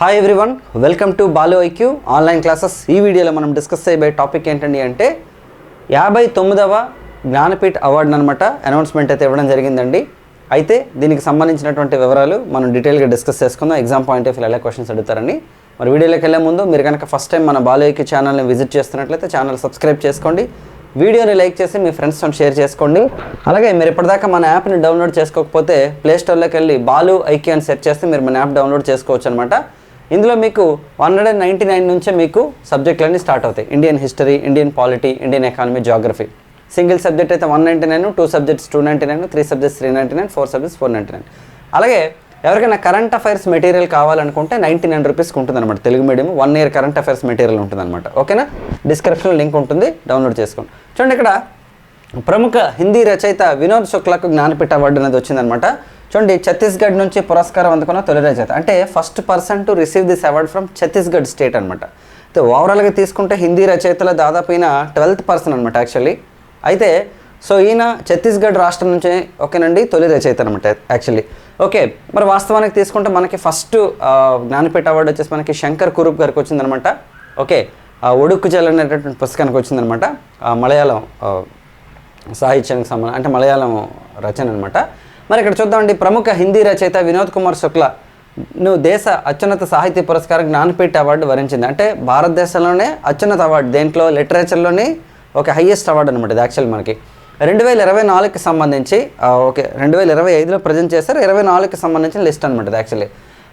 Hi everyone welcome to Balu IQ online classes ఈ వీడియోలో మనం డిస్కస్ చేయబోయే టాపిక్ ఏంటండి అంటే యాభై తొమ్మిదవ జ్ఞానపీఠ్ అవార్డును అనమాట అనౌన్స్మెంట్ అయితే ఇవ్వడం జరిగిందండి. అయితే దీనికి సంబంధించినటువంటి వివరాలు మనం డీటెయిల్గా డిస్కస్ చేసుకుందాం. ఎగ్జామ్ పాయింట్ ఆఫ్ వ్యూ ఎలా క్వశ్చన్స్ అడుగుతారని. మరి వీడియోలోకి వెళ్ళే ముందు మీరు కనుక ఫస్ట్ టైం మన బాలు ఐక్యూ ఛానల్ని విజిట్ చేస్తున్నట్లయితే ఛానల్ సబ్స్క్రైబ్ చేసుకోండి. వీడియోని లైక్ చేసి మీ ఫ్రెండ్స్తో షేర్ చేసుకోండి. అలాగే మీరు ఇప్పటిదాకా మన యాప్ని డౌన్లోడ్ చేసుకోకపోతే ప్లేస్టోర్లోకి వెళ్ళి బాలు ఐక్యూ అని సెర్చ్ చేస్తే మీరు మన యాప్ డౌన్లోడ్ చేసుకోవచ్చు అనమాట ఇందులో మీకు వన్ హండ్రెడ్ నైంటీ నైన్ నుంచే మీకు సబ్జెక్టులన్నీ స్టార్ట్ అవుతాయి. Indian history Indian polity Indian economy geography single subject అయితే one ninety nine two subjects two ninety nine three subjects three ninety nine four subjects four ninety nine అలాగే ఎవరికైనా current affairs material కావాలనుకుంటే ninety nine రూపీస్కి ఉంటుంది అనమాట Telugu medium one year current affairs material ఉంటుందన్నమాట. ఓకేనా? డిస్క్రిప్షన్లో లింక్ ఉంటుంది డౌన్లోడ్ చేసుకోండి. చూడండి ఇక్కడ ప్రముఖ హిందీ రచయిత వినోద్ శుక్లకు జ్ఞానపీఠ అవార్డు అనేది వచ్చిందనమాట చూడండి ఛత్తీస్గఢ్ నుంచి పురస్కారం అందుకున్న తొలి రచయిత. అంటే first person to receive this award from Chhattisgarh state అనమాట అయితే ఓవరాల్గా తీసుకుంటే హిందీ రచయితల దాదాపు ఈయన ట్వెల్త్ పర్సన్ అనమాట యాక్చువల్లీ అయితే సో ఈయన ఛత్తీస్గఢ్ రాష్ట్రం నుంచి ఓకేనండి తొలి రచయిత అనమాట యాక్చువల్లీ ఓకే మరి వాస్తవానికి తీసుకుంటే మనకి ఫస్ట్ జ్ఞానపీఠ అవార్డు వచ్చేసి మనకి శంకర్ కురూప్ గారికి వచ్చిందనమాట ఓకే ఒడుక్కు జల్ అనేటటువంటి పుస్తకానికి వచ్చిందనమాట మలయాళం సాహిత్యానికి సంబంధం అంటే మలయాళం రచన అనమాట మరి ఇక్కడ చూద్దామండి. ప్రముఖ హిందీ రచయిత వినోద్ కుమార్ శుక్ల నువ్వు దేశ అత్యున్నత సాహిత్య పురస్కారం జ్ఞానపీఠ అవార్డు వరించింది. అంటే భారతదేశంలోనే అత్యున్నత అవార్డు దేంట్లో లిటరేచర్లోని ఒక హైయెస్ట్ అవార్డు అనమాట ఇది యాక్చువల్ మనకి. రెండు వేల ఇరవై నాలుగుకి సంబంధించి ఓకే రెండు వేల ఇరవై ఐదులో ప్రజెంట్ చేశారు. ఇరవై నాలుగుకి సంబంధించిన లిస్ట్ అనమాట ఇది యాక్చువల్లీ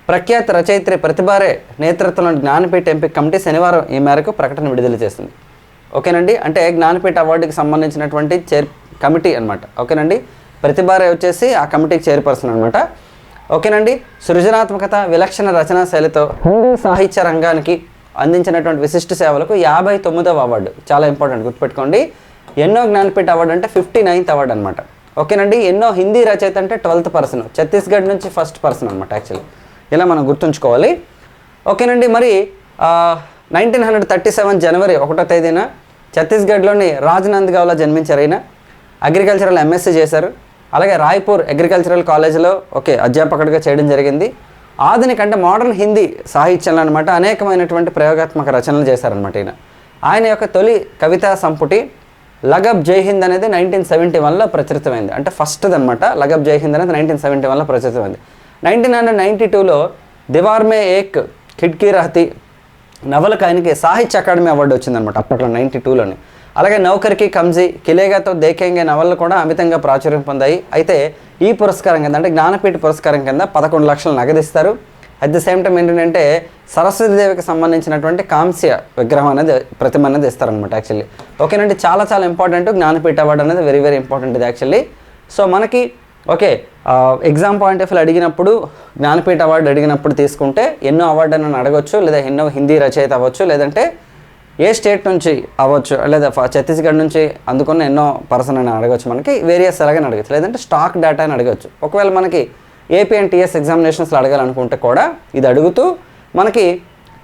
ప్రఖ్యాత రచయిత్రి ప్రతిభారే నేతృత్వంలోని జ్ఞానపీఠ ఎంపిక కమిటీ శనివారం ఈ మేరకు ప్రకటన విడుదల చేసింది. ఓకేనండి? అంటే జ్ఞానపీఠ అవార్డుకి సంబంధించినటువంటి చైర్ కమిటీ అనమాట ఓకేనండి? ప్రతిభారే వచ్చేసి ఆ కమిటీకి చైర్పర్సన్ అనమాట ఓకేనండి? సృజనాత్మకత విలక్షణ రచనా శైలితో హిందీ సాహిత్య రంగానికి అందించినటువంటి విశిష్ట సేవలకు యాభై తొమ్మిదవ అవార్డు. చాలా ఇంపార్టెంట్ గుర్తుపెట్టుకోండి. ఎన్నో జ్ఞానపీఠ అవార్డు అంటే ఫిఫ్టీ నైన్త్ అవార్డు అనమాట ఓకేనండి? ఎన్నో హిందీ రచయిత అంటే ట్వెల్త్ పర్సన్. ఛత్తీస్గఢ్ నుంచి ఫస్ట్ పర్సన్ అనమాట యాక్చువల్లీ. ఇలా మనం గుర్తుంచుకోవాలి. ఓకేనండి? మరి నైన్టీన్ హండ్రెడ్ థర్టీ సెవెన్ జనవరి ఒకటో తేదీన ఛత్తీస్గఢ్లోని రాజ్నంద్గావ్లో జన్మించారు ఈయన. అగ్రికల్చరల్ ఎంఎస్సీ చేశారు. అలాగే రాయ్పూర్ అగ్రికల్చరల్ కాలేజీలో ఓకే అధ్యాపకుడిగా చేయడం జరిగింది. ఆధునిక అంటే మోడర్న్ హిందీ సాహిత్యంలో అనమాట అనేకమైనటువంటి ప్రయోగాత్మక రచనలు చేశారనమాట ఈయన. ఆయన యొక్క తొలి కవితా సంపుటి లగబ్ జై హింద్ అనేది నైన్టీన్ సెవెంటీ వన్లో ప్రచురితమైంది. అంటే ఫస్ట్ది అనమాట లగబ్ జై హింద్ అనేది నైన్టీన్ సెవెంటీ వన్లో ప్రచురితమైంది. నైన్టీన్ హండ్రెడ్ నైంటీ టూలో దివార్ మే ఏక్ కిడ్కీ రహతి నవలకు ఆయనకి సాహిత్య అకాడమీ అవార్డు వచ్చిందనమాట అప్పట్లో నైంటీ టూలోనే. అలాగే నౌకరికి కంజీ కిలేగాతో దేకేంగే నవలలు కూడా అమితంగా ప్రాచుర్యం పొందాయి. అయితే ఈ పురస్కారం కింద అంటే జ్ఞానపీఠ పురస్కారం కింద పదకొండు లక్షలు నగదిస్తారు. అట్ ది సేమ్ టైం ఏంటంటే సరస్వతీదేవికి సంబంధించినటువంటి కాంస్య విగ్రహం అనేది ప్రతిమ అనేది ఇస్తారనమాట యాక్చువల్లీ ఓకేనండి చాలా చాలా ఇంపార్టెంట్ జ్ఞానపీఠ అవార్డు అనేది వెరీ వెరీ ఇంపార్టెంట్ ఇది యాక్చువల్లీ సో మనకి okay exam point of view అడిగినప్పుడు జ్ఞానపీఠ అవార్డు అడిగినప్పుడు తీసుకుంటే ఎన్నో అవార్డు అని అడగొచ్చు లేదా ఎన్నో హిందీ రచయిత అవ్వచ్చు లేదంటే ఏ స్టేట్ నుంచి అవ్వచ్చు లేదా ఛత్తీస్గఢ్ నుంచి అందుకున్న ఎన్నో పర్సన్ అని అడగచ్చు మనకి వేరియస్ అలాగని అడగచ్చు. లేదంటే స్టాక్ డేటా అని అడగచ్చు. ఒకవేళ మనకి ఏపీ అండ్ టీఎస్ ఎగ్జామినేషన్స్లో అడగాలనుకుంటే కూడా ఇది అడుగుతూ మనకి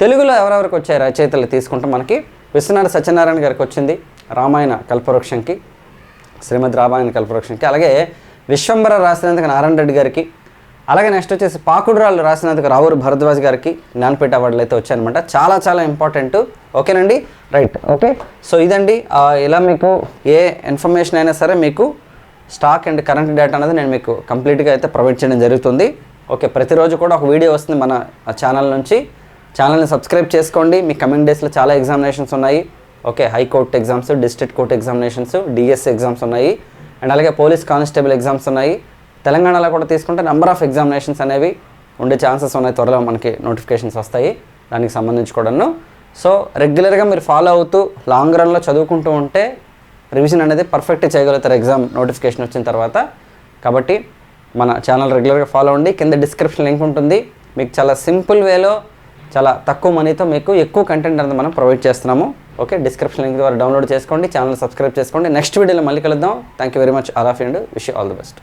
తెలుగులో ఎవరెవరికి వచ్చే రచయితలు తీసుకుంటే మనకి విశ్వనాథ సత్యనారాయణ గారికి వచ్చింది రామాయణ కల్పవృక్షంకి శ్రీమద్ రామాయణ కల్పవృక్షంకి అలాగే విశ్వంబర రాసినందుకు నారాయణ రెడ్డి గారికి అలాగే నెక్స్ట్ వచ్చేసి పాకుడురాలు రాసినందుకు రావూరు భరద్వాజ్ గారికి జ్ఞానపీఠ అవార్డులు అయితే వచ్చాయనమాట చాలా చాలా ఇంపార్టెంట్ ఓకేనండి? రైట్ ఓకే సో ఇదండి. ఇలా మీకు ఏ ఇన్ఫర్మేషన్ అయినా సరే మీకు స్టాక్ అండ్ కరెంట్ డేటా అనేది నేను మీకు కంప్లీట్గా అయితే ప్రొవైడ్ చేయడం జరుగుతుంది. ఓకే ప్రతిరోజు కూడా ఒక వీడియో వస్తుంది మన ఛానల్ నుంచి. ఛానల్ని సబ్స్క్రైబ్ చేసుకోండి. మీ కమింగ్ డేస్లో చాలా ఎగ్జామినేషన్స్ ఉన్నాయి. Okay high court exams district court examinations DSC exams ఉన్నాయి. అండ్ అలాగే పోలీస్ కానిస్టేబుల్ ఎగ్జామ్స్ ఉన్నాయి. తెలంగాణలో కూడా తీసుకుంటే నెంబర్ ఆఫ్ ఎగ్జామినేషన్స్ అనేవి ఉండే ఛాన్సెస్ ఉన్నాయి. త్వరలో మనకి నోటిఫికేషన్స్ వస్తాయి. దానికి సంబంధించి కూడాను. సో రెగ్యులర్గా మీరు ఫాలో అవుతూ లాంగ్ రన్లో చదువుకుంటూ ఉంటే రివిజన్ అనేది పర్ఫెక్ట్ చేయగలుగుతారు ఎగ్జామ్ నోటిఫికేషన్ వచ్చిన తర్వాత. కాబట్టి మన ఛానల్ రెగ్యులర్గా ఫాలో అవ్వండి. కింద డిస్క్రిప్షన్ లింక్ ఉంటుంది. మీకు చాలా సింపుల్ వేలో చాలా తక్కువ మనీతో మీకు ఎక్కువ కంటెంట్ అనేది మనం ప్రొవైడ్ చేస్తున్నాము. ఓకే డిస్క్రిప్షన్ లింక్ ద్వారా డౌన్లోడ్ చేసుకోండి. ఛానల్ సబ్స్క్రైబ్ చేసుకోండి. నెక్స్ట్ వీడియోలో మళ్ళీ కలుద్దాం. Thank you very much all of and wish all the best